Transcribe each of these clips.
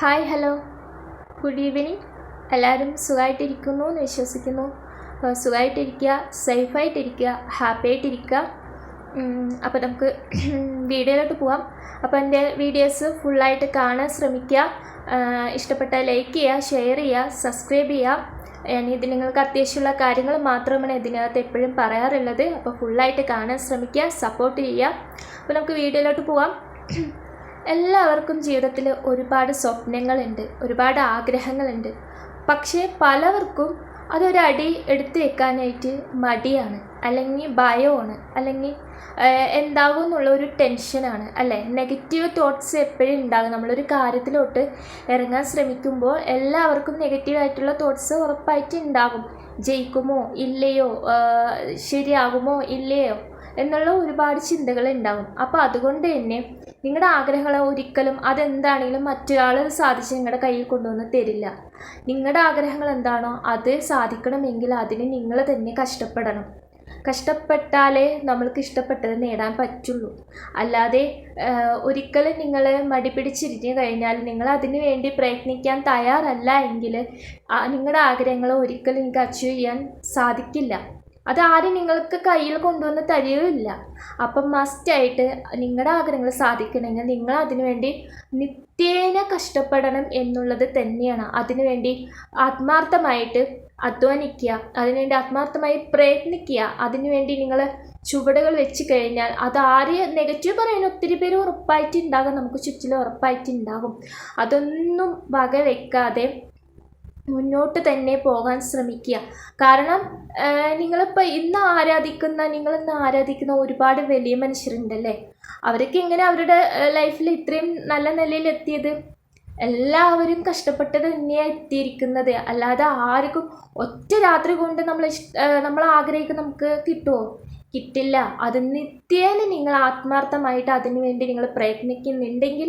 Hi hello. Good evening എല്ലാവരും സുഖമായിട്ടിരിക്കുന്നു എന്ന് വിശ്വസിക്കുന്നു. സുഖമായിട്ടിരിക്കുക സേഫായിട്ടിരിക്കുക ഹാപ്പി ആയിട്ടിരിക്കുക അപ്പോൾ നമുക്ക് വീഡിയോയിലോട്ട് പോവാം. അപ്പോൾ എന്റെ വീഡിയോസ് ഫുള്ളായിട്ട് കാണാൻ ശ്രമിക്കുക. ഇഷ്ടപ്പെട്ട ലൈക്ക് ചെയ്യുക ഷെയർ ചെയ്യുക സബ്സ്ക്രൈബ് ചെയ്യുക. ഇത് നിങ്ങൾക്ക് അത്യാവശ്യമുള്ള കാര്യങ്ങൾ മാത്രമാണ് ഇതിനകത്ത് എപ്പോഴും പറയാറുള്ളത്. അപ്പോൾ ഫുള്ളായിട്ട് കാണാൻ ശ്രമിക്കുക സപ്പോർട്ട് ചെയ്യുക. അപ്പോൾ നമുക്ക് വീഡിയോയിലോട്ട് പോവാം. എല്ലാവർക്കും ജീവിതത്തിൽ ഒരുപാട് സ്വപ്നങ്ങളുണ്ട് ഒരുപാട് ആഗ്രഹങ്ങളുണ്ട്. പക്ഷേ പലവർക്കും അതൊരടി എടുത്ത് വെക്കാനായിട്ട് മടിയാണ് അല്ലെങ്കിൽ ഭയമാണ് അല്ലെങ്കിൽ എന്താകും എന്നുള്ള ഒരു ടെൻഷനാണ് അല്ലേ? നെഗറ്റീവ് തോട്ട്സ് എപ്പോഴും ഉണ്ടാകും നമ്മളൊരു കാര്യത്തിലോട്ട് ഇറങ്ങാൻ ശ്രമിക്കുമ്പോൾ എല്ലാവർക്കും നെഗറ്റീവായിട്ടുള്ള തോട്ട്സ് ഉറപ്പായിട്ട് ഉണ്ടാകും ജയിക്കുമോ? ഇല്ലയോ? ശരിയാകുമോ ഇല്ലയോ? എന്നുള്ള ഒരുപാട് ചിന്തകൾ ഉണ്ടാകും അപ്പോൾ അതുകൊണ്ട് തന്നെ നിങ്ങളുടെ ആഗ്രഹങ്ങളെ ഒരിക്കലും അതെന്താണെങ്കിലും മറ്റൊരാൾ സാധിച്ച് നിങ്ങളുടെ കയ്യിൽ കൊണ്ടുവന്ന് തരില്ല. നിങ്ങളുടെ ആഗ്രഹങ്ങൾ എന്താണോ അത് സാധിക്കണമെങ്കിൽ അതിന് നിങ്ങൾ തന്നെ കഷ്ടപ്പെടണം. കഷ്ടപ്പെട്ടാലേ നമ്മൾക്ക് ഇഷ്ടപ്പെട്ടത് നേടാൻ പറ്റുള്ളൂ. അല്ലാതെ ഒരിക്കലും നിങ്ങൾ മടി പിടിച്ചിരിഞ്ഞു കഴിഞ്ഞാൽ നിങ്ങൾ അതിന് വേണ്ടി പ്രയത്നിക്കാൻ തയ്യാറല്ല എങ്കിൽ നിങ്ങളുടെ ആഗ്രഹങ്ങൾ ഒരിക്കലും നിങ്ങൾക്ക് അച്ചീവ് ചെയ്യാൻ സാധിക്കില്ല. അത് ആരും നിങ്ങൾക്ക് കയ്യിൽ കൊണ്ടുവന്ന് തരികയില്ല അപ്പം മസ്റ്റായിട്ട് നിങ്ങളുടെ ആഗ്രഹങ്ങൾ സാധിക്കണമെങ്കിൽ നിങ്ങൾ അതിനുവേണ്ടി നിത്യേന കഷ്ടപ്പെടണം എന്നുള്ളത് തന്നെയാണ്. അതിനുവേണ്ടി ആത്മാർത്ഥമായിട്ട് അധ്വാനിക്കുക അതിനുവേണ്ടി ആത്മാർത്ഥമായി പ്രയത്നിക്കുക അതിനുവേണ്ടി നിങ്ങൾ ചുവടുകൾ വെച്ച് കഴിഞ്ഞാൽ അത് ആര് നെഗറ്റീവ് പറയാൻ ഒത്തിരി പേര് ഉറപ്പായിട്ടുണ്ടാകും. നമുക്ക് ചുറ്റിലും ഉറപ്പായിട്ടുണ്ടാകും. അതൊന്നും വക വെക്കാതെ മുന്നോട്ട് തന്നെ പോകാൻ ശ്രമിക്കുക. കാരണം നിങ്ങളിപ്പോൾ ഇന്ന് ആരാധിക്കുന്ന നിങ്ങളിന്ന് ആരാധിക്കുന്ന ഒരുപാട് വലിയ മനുഷ്യരുണ്ടല്ലേ? അവരൊക്കെ എങ്ങനെ അവരുടെ ലൈഫിൽ ഇത്രയും നല്ല നിലയിൽ എത്തിയത്? എല്ലാവരും കഷ്ടപ്പെട്ട് തന്നെയാണ് എത്തിയിരിക്കുന്നത്. അല്ലാതെ ആർക്കും ഒറ്റ രാത്രി കൊണ്ട് നമ്മൾ നമ്മൾ ആഗ്രഹിക്കുന്ന നമുക്ക് കിട്ടുമോ കിട്ടില്ല. അത് നിത്യേന നിങ്ങൾ ആത്മാർത്ഥമായിട്ട് അതിനു വേണ്ടി നിങ്ങൾ പ്രയത്നിക്കുന്നുണ്ടെങ്കിൽ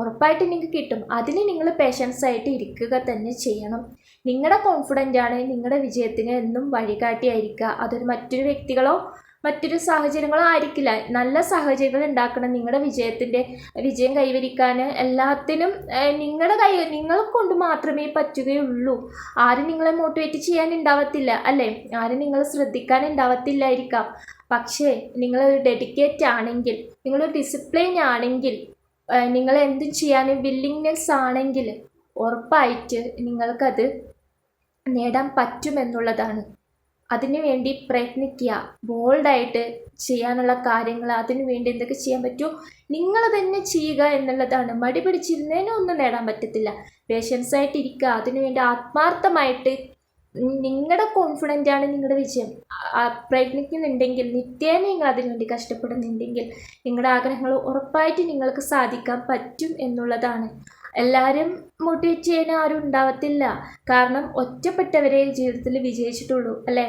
ഉറപ്പായിട്ട് നിങ്ങൾക്ക് കിട്ടും. അതിന് നിങ്ങൾ പേഷ്യൻസ് ആയിട്ട് ഇരിക്കുക തന്നെ ചെയ്യണം. നിങ്ങളുടെ കോൺഫിഡന്റ് ആണ് നിങ്ങളുടെ വിജയത്തിന് എന്നും വഴികാട്ടിയായിരിക്കുക. അതൊരു മറ്റൊരു വ്യക്തികളോ മറ്റൊരു സാഹചര്യങ്ങളോ ആയിരിക്കില്ല. നല്ല സാഹചര്യങ്ങൾ ഉണ്ടാക്കണം നിങ്ങളുടെ വിജയത്തിന്റെ വിജയം കൈവരിക്കാൻ എല്ലാത്തിനും നിങ്ങളുടെ കൈ നിങ്ങളെ കൊണ്ട് മാത്രമേ പറ്റുകയുള്ളൂ. ആരും നിങ്ങളെ മോട്ടിവേറ്റ് ചെയ്യാൻ ഉണ്ടാവത്തില്ല അല്ലേ? ആരും നിങ്ങൾ ശ്രദ്ധിക്കാൻ ഉണ്ടാവത്തില്ലായിരിക്കാം. പക്ഷേ നിങ്ങൾ ഡെഡിക്കേറ്റ് ആണെങ്കിൽ നിങ്ങളൊരു ഡിസിപ്ലിൻ ആണെങ്കിൽ നിങ്ങൾ എന്ത് ചെയ്യാൻ വില്ലിങ്നെസ് ആണെങ്കിൽ ഉറപ്പായിട്ട് നിങ്ങൾക്കത് നേടാൻ പറ്റുമെന്നുള്ളതാണ്. അതിനു വേണ്ടി പ്രയത്നിക്കുക. ബോൾഡായിട്ട് ചെയ്യാനുള്ള കാര്യങ്ങൾ അതിനു വേണ്ടി എന്തൊക്കെ ചെയ്യാൻ പറ്റുമോ നിങ്ങൾ തന്നെ ചെയ്യുക എന്നുള്ളതാണ്. മടി പിടിച്ചിരുന്നതിനൊന്നും നേടാൻ പറ്റത്തില്ല. പേഷ്യൻസായിട്ടിരിക്കുക അതിനുവേണ്ടി ആത്മാർത്ഥമായിട്ട് നിങ്ങളുടെ കോൺഫിഡന്റ് ആണ് നിങ്ങളുടെ വിജയം. പ്രയത്നിക്കുന്നുണ്ടെങ്കിൽ നിത്യേന നിങ്ങൾ അതിനുവേണ്ടി കഷ്ടപ്പെടുന്നുണ്ടെങ്കിൽ നിങ്ങളുടെ ആഗ്രഹങ്ങൾ ഉറപ്പായിട്ട് നിങ്ങൾക്ക് സാധിക്കാൻ പറ്റും എന്നുള്ളതാണ്. എല്ലാവരും മോട്ടിവേറ്റ് ചെയ്യാൻ ആരും ഉണ്ടാവത്തില്ല. കാരണം ഒറ്റപ്പെട്ടവരെ ജീവിതത്തിൽ വിജയിച്ചിട്ടുള്ളൂ അല്ലേ?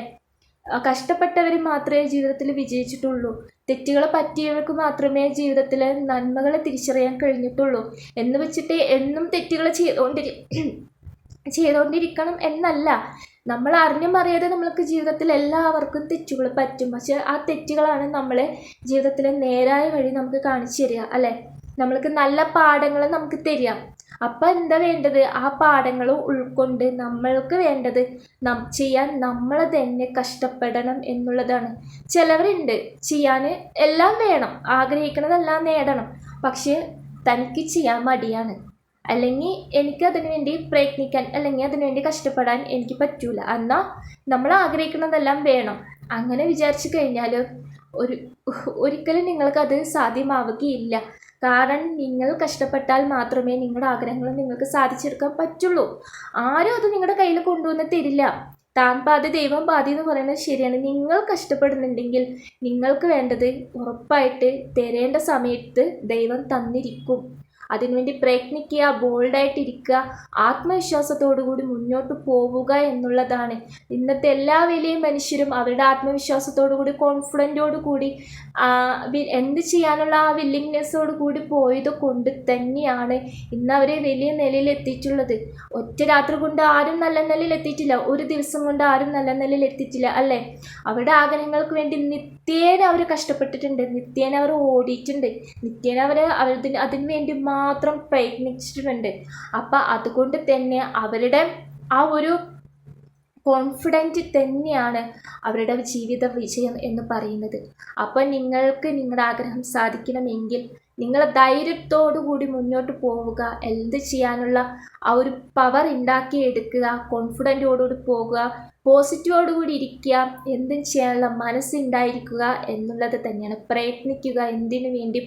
കഷ്ടപ്പെട്ടവർ മാത്രമേ ജീവിതത്തിൽ വിജയിച്ചിട്ടുള്ളൂ. തെറ്റുകൾ പറ്റിയവർക്ക് മാത്രമേ ജീവിതത്തിൽ നന്മകളെ തിരിച്ചറിയാൻ കഴിഞ്ഞിട്ടുള്ളൂ. എന്ന് വെച്ചിട്ട് എന്നും തെറ്റുകൾ ചെയ്തുകൊണ്ടിരി ചെയ്തുകൊണ്ടിരിക്കണം എന്നല്ല. നമ്മൾ അറിഞ്ഞും അറിയാതെ നമ്മൾക്ക് ജീവിതത്തിൽ എല്ലാവർക്കും തെറ്റുകൾ പറ്റും. പക്ഷെ ആ തെറ്റുകളാണ് നമ്മളെ ജീവിതത്തിലെ നേരായ വഴി നമുക്ക് കാണിച്ചു തരിക അല്ലേ? നമ്മൾക്ക് നല്ല പാഠങ്ങൾ നമുക്ക് തരിക. അപ്പം എന്താ വേണ്ടത്? ആ പാഠങ്ങൾ ഉൾക്കൊണ്ട് നമ്മൾക്ക് വേണ്ടത് നം ചെയ്യാൻ നമ്മൾ തന്നെ കഷ്ടപ്പെടണം എന്നുള്ളതാണ്. ചിലവരുണ്ട് ചെയ്യാൻ എല്ലാം വേണം ആഗ്രഹിക്കുന്നതെല്ലാം നേടണം. പക്ഷേ തനിക്ക് ചെയ്യാൻ മടിയാണ്. അല്ലെങ്കിൽ എനിക്ക് അതിനു വേണ്ടി പ്രയത്നിക്കാൻ അല്ലെങ്കിൽ അതിനു വേണ്ടി കഷ്ടപ്പെടാൻ എനിക്ക് പറ്റൂല. എന്നാൽ നമ്മൾ ആഗ്രഹിക്കുന്നതെല്ലാം വേണം. അങ്ങനെ വിചാരിച്ചു കഴിഞ്ഞാൽ ഒരു ഒരിക്കലും നിങ്ങൾക്കത് സാധ്യമാവുകയില്ല. കാരണം നിങ്ങൾ കഷ്ടപ്പെട്ടാൽ മാത്രമേ നിങ്ങളുടെ ആഗ്രഹങ്ങൾ നിങ്ങൾക്ക് സാധിച്ചെടുക്കാൻ പറ്റുള്ളൂ. ആരും അത് നിങ്ങളുടെ കയ്യിൽ കൊണ്ടുവന്ന് തരില്ല. താൻ പാതി ദൈവം പാതി എന്ന് പറയുന്നത് ശരിയാണ്. നിങ്ങൾ കഷ്ടപ്പെടുന്നുണ്ടെങ്കിൽ നിങ്ങൾക്ക് വേണ്ടത് ഉറപ്പായിട്ട് തരേണ്ട സമയത്ത് ദൈവം തന്നിരിക്കും. അതിനുവേണ്ടി പ്രയത്നിക്കുക ബോൾഡായിട്ടിരിക്കുക ആത്മവിശ്വാസത്തോടു കൂടി മുന്നോട്ട് പോവുക എന്നുള്ളതാണ്. ഇന്നത്തെ എല്ലാ വലിയ മനുഷ്യരും അവരുടെ ആത്മവിശ്വാസത്തോടു കൂടി കോൺഫിഡന്റോടു കൂടി എന്ത് ചെയ്യാനുള്ള ആ വില്ലിങ്നെസ്സോട് കൂടി പോയത് കൊണ്ട് തന്നെയാണ് ഇന്ന് അവരെ വലിയ നിലയിൽ എത്തിയിട്ടുള്ളത് ഒറ്റ രാത്രി കൊണ്ട് ആരും നല്ല നിലയിൽ എത്തിയിട്ടില്ല ഒരു ദിവസം കൊണ്ട് ആരും നല്ല നിലയിൽ എത്തിയിട്ടില്ല അല്ലേ? അവരുടെ ആഗ്രഹങ്ങൾക്ക് വേണ്ടി നിത്യ നിത്യേന അവർ കഷ്ടപ്പെട്ടിട്ടുണ്ട്. നിത്യേന അവർ ഓടിയിട്ടുണ്ട്. നിത്യേന അവർ അതിന് വേണ്ടി മാത്രം പ്രയത്നിച്ചിട്ടുണ്ട്. അപ്പം അതുകൊണ്ട് തന്നെ അവരുടെ ആ ഒരു കോൺഫിഡന്റ് തന്നെയാണ് അവരുടെ ജീവിത വിജയം എന്ന് പറയുന്നത്. അപ്പോൾ നിങ്ങൾക്ക് നിങ്ങളുടെ ആഗ്രഹം സാധിക്കണമെങ്കിൽ നിങ്ങൾ ധൈര്യത്തോടു കൂടി മുന്നോട്ട് പോവുക. എന്ത് ചെയ്യാനുള്ള ആ ഒരു പവർ ഉണ്ടാക്കിയെടുക്കുക. കോൺഫിഡന്റോടുകൂടി പോകുക പോസിറ്റീവോടുകൂടി ഇരിക്കുക എന്തും ചെയ്യാനുള്ള മനസ്സുണ്ടായിരിക്കുക എന്നുള്ളത് തന്നെയാണ്. പ്രയത്നിക്കുക എന്തിനു വേണ്ടി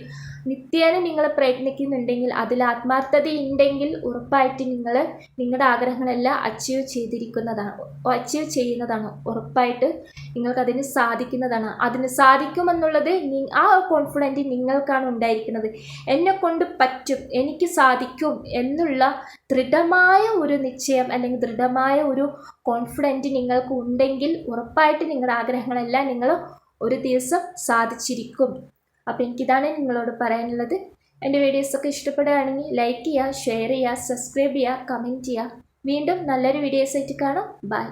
നിത്യേന നിങ്ങൾ പ്രയത്നിക്കുന്നുണ്ടെങ്കിൽ അതിൽ ആത്മാർത്ഥത ഉണ്ടെങ്കിൽ ഉറപ്പായിട്ട് നിങ്ങൾ നിങ്ങളുടെ ആഗ്രഹങ്ങളെല്ലാം അച്ചീവ് ചെയ്തിരിക്കുന്നതാണ് അച്ചീവ് ചെയ്യുന്നതാണ് ഉറപ്പായിട്ട് നിങ്ങൾക്കതിന് സാധിക്കുന്നതാണ്. അതിന് സാധിക്കുമെന്നുള്ളത് ആ കോൺഫിഡന്റ് നിങ്ങൾക്കാണ് ഉണ്ടായിരിക്കുന്നത്. എന്നെ കൊണ്ട് പറ്റും എനിക്ക് സാധിക്കും എന്നുള്ള ദൃഢമായ ഒരു നിശ്ചയം അല്ലെങ്കിൽ ദൃഢമായ ഒരു കോൺഫിഡന്റ് നിങ്ങൾക്ക് ഉണ്ടെങ്കിൽ ഉറപ്പായിട്ട് നിങ്ങളുടെ ആഗ്രഹങ്ങളെല്ലാം നിങ്ങൾ ഒരു ദിവസം സാധിച്ചിരിക്കും. അപ്പോൾ എനിക്കിതാണ് നിങ്ങളോട് പറയാനുള്ളത്. എന്റെ വീഡിയോസൊക്കെ ഇഷ്ടപ്പെടുകയാണെങ്കിൽ ലൈക്ക് ചെയ്യുക ഷെയർ ചെയ്യുക സബ്സ്ക്രൈബ് ചെയ്യുക കമന്റ് ചെയ്യുക. വീണ്ടും നല്ലൊരു വീഡിയോസായിട്ട് കാണാം. ബൈ